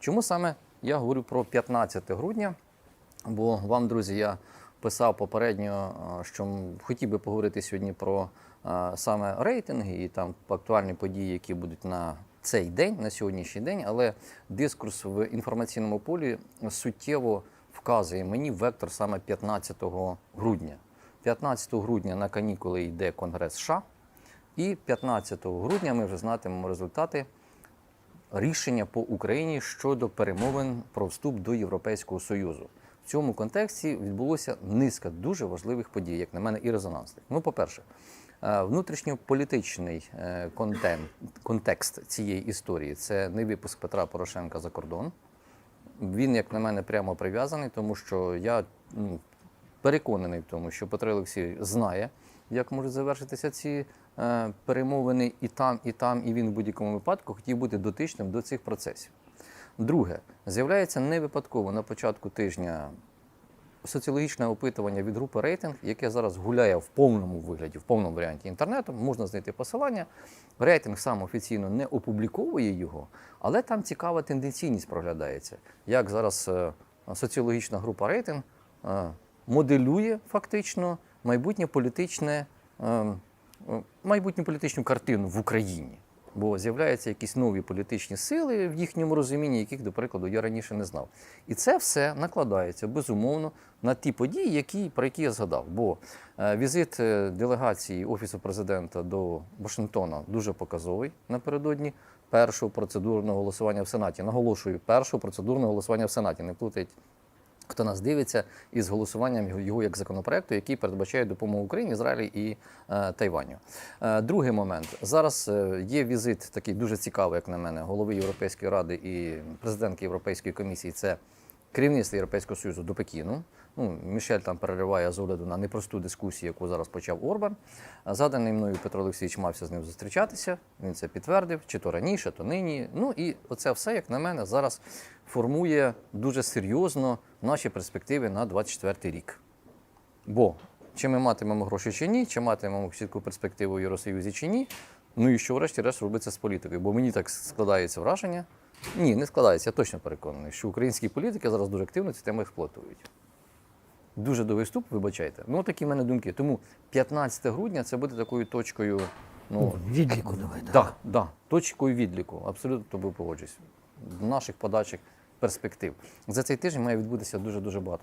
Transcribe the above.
Чому саме я говорю про 15 грудня? Бо вам, друзі, я писав попередньо, що хотів би поговорити сьогодні про саме рейтинги і там актуальні події, які будуть на цей день, на сьогоднішній день, але дискурс в інформаційному полі суттєво вказує мені вектор саме 15 грудня. 15 грудня на канікули йде Конгрес США, і 15 грудня ми вже знатимемо результати рішення по Україні щодо перемовин про вступ до Європейського Союзу. В цьому контексті відбулося низка дуже важливих подій, як на мене, і резонансних. Ну, по-перше, е, внутрішньополітичний е, контент, контекст цієї історії це не випуск Петра Порошенка за кордон. Він, як на мене, прямо прив'язаний, тому що я ну, переконаний в тому, що Петро Олексій знає, як можуть завершитися ці е, перемовини і там, і там, і він в будь-якому випадку хотів бути дотичним до цих процесів. Друге, з'являється не випадково на початку тижня соціологічне опитування від групи рейтинг, яке зараз гуляє в повному вигляді, в повному варіанті інтернету. Можна знайти посилання. Рейтинг сам офіційно не опубліковує його, але там цікава тенденційність проглядається. Як зараз е, соціологічна група рейтинг е, моделює фактично майбутнє політичне, е, е, майбутню політичну картину в Україні. Бо з'являються якісь нові політичні сили в їхньому розумінні, яких, до прикладу, я раніше не знав. І це все накладається безумовно на ті події, які, про які я згадав. Бо е, візит е, делегації Офісу президента до Вашингтона дуже показовий напередодні першого процедурного голосування в Сенаті. Наголошую, першого процедурного голосування в Сенаті. Не плутать хто нас дивиться із голосуванням його- як законопроекту, який передбачає допомогу Україні, Ізраїлі і е, Тайваню. Е, другий момент зараз е, є візит такий дуже цікавий, як на мене, голови Європейської ради і президентки Європейської комісії. Це керівництво Європейського Союзу до Пекіну. Ну, Мішель там перериває з огляду на непросту дискусію, яку зараз почав Орбан. Заданий мною Петро Олексійович мався з ним зустрічатися. Він це підтвердив, чи то раніше, то нині. Ну і оце все, як на мене, зараз формує дуже серйозно наші перспективи на 24 рік. Бо чи ми матимемо гроші чи ні, чи матимемо чітку перспективу в Євросоюзі чи ні, ну і що врешті-решт робиться з політикою. Бо мені так складається враження. Ні, не складається, я точно переконаний, що українські політики зараз дуже активно цю тему експлуатують. Дуже довгий вступ, вибачайте. Ну, такі в мене думки. Тому 15 грудня це буде такою точкою. Ну, Відліку давай. так. да, да, точкою відліку. Абсолютно тобі погоджуюсь. Наших подальших перспектив. За цей тиждень має відбутися дуже дуже багато